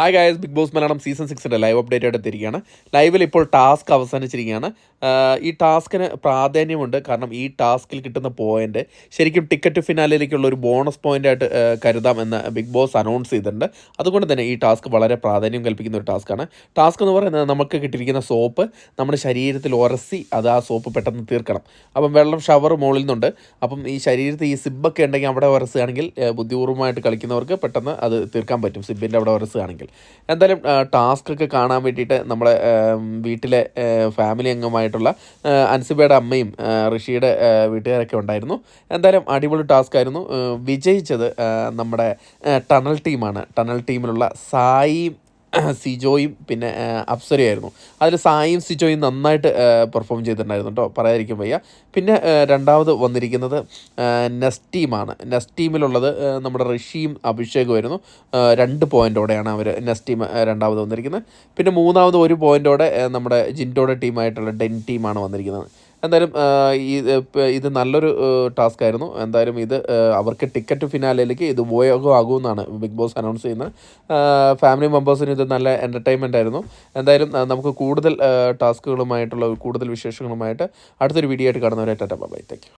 Hi guys Bigg Boss Malayalam season സിക്സിന്റെ live update ആയിട്ട് എത്തിയിരിക്കുകയാണ്. ലൈവിൽ ഇപ്പോൾ ടാസ്ക് അവസാനിച്ചിരിക്കുകയാണ്. ഈ ടാസ്കിന് പ്രാധാന്യമുണ്ട്. കാരണം ഈ ടാസ്കിൽ കിട്ടുന്ന പോയിന്റ് ശരിക്കും ടിക്കറ്റ് ഫിനാലിലേക്കുള്ള ഒരു ബോണസ് പോയിന്റ് ആയിട്ട് കരുതാം എന്ന് ബിഗ് ബോസ് അനൗൺസ് ചെയ്തിട്ടുണ്ട്. അതുകൊണ്ട് തന്നെ ഈ ടാസ്ക് വളരെ പ്രാധാന്യം കൽപ്പിക്കുന്ന ഒരു ടാസ്ക്കാണ് ടാസ്ക് എന്ന് പറയുന്നത് നമുക്ക് കിട്ടിയിരിക്കുന്ന സോപ്പ് നമ്മുടെ ശരീരത്തിൽ ഉരസി അത് ആ സോപ്പ് പെട്ടെന്ന് തീർക്കണം. അപ്പം വെള്ളം ഷവർ മുകളിൽ നിന്നുണ്ട്. അപ്പം ഈ ശരീരത്തിൽ ഈ സിബൊക്കെ ഉണ്ടെങ്കിൽ അവിടെ ഉരസുകയാണെങ്കിൽ ബുദ്ധിപൂർവമായിട്ട് കളിക്കുന്നവർക്ക് പെട്ടെന്ന് അത് തീർക്കാൻ പറ്റും. സിബിന്റെ അവിടെ ഉരസുകയാണെങ്കിൽ. എന്തായാലും ടാസ്ക് ഒക്കെ കാണാൻ വേണ്ടിയിട്ട് നമ്മളെ വീട്ടിലെ ഫാമിലി അംഗമായിട്ടുള്ള അൻസിബയുടെ അമ്മയും ഋഷിയുടെ വീട്ടുകാരൊക്കെ ഉണ്ടായിരുന്നു. എന്തായാലും അടിപൊളി ടാസ്ക് ആയിരുന്നു. വിജയിച്ചത് നമ്മുടെ ടണൽ ടീമാണ് ടണൽ ടീമിലുള്ള സായിയും സിജോയും പിന്നെ അപ്സരയായിരുന്നു. അതിൽ സായും സിജോയും നന്നായിട്ട് പെർഫോം ചെയ്തിട്ടുണ്ടായിരുന്നു കേട്ടോ. പറയാതിരിക്കും വയ്യ. പിന്നെ രണ്ടാമത് വന്നിരിക്കുന്നത് നെസ്റ്റീമാണ്. നെസ്റ്റീമിലുള്ളത് നമ്മുടെ ഋഷിയും അഭിഷേകുമായിരുന്നു രണ്ട് പോയിന്റോടെയാണ് അവർ നെസ്റ്റീം രണ്ടാമത് വന്നിരിക്കുന്നത്. പിന്നെ മൂന്നാമത് ഒരു പോയിന്റോടെ നമ്മുടെ ജിൻഡോയുടെ ടീമായിട്ടുള്ള ഡെൻ ടീമാണ് വന്നിരിക്കുന്നത്. എന്തായാലും ഈ ഇത് നല്ലൊരു ടാസ്ക് ആയിരുന്നു. എന്തായാലും ഇത് അവർക്ക് ടിക്കറ്റ് ഫിനാലയിലേക്ക് ഇത് ഉപയോഗമാകുമെന്നാണ് ബിഗ് ബോസ് അനൗൺസ് ചെയ്യുന്നത്. ഫാമിലി മെമ്പേഴ്സിന് ഇത് നല്ല എന്റർടൈൻമെന്റ് ആയിരുന്നു. എന്തായാലും നമുക്ക് കൂടുതൽ ടാസ്കുകളുമായിട്ടുള്ള കൂടുതൽ വിശേഷങ്ങളുമായിട്ട് അടുത്തൊരു വീഡിയോ ആയിട്ട് കാണുന്നവരായിട്ട് ബൈ താങ്ക്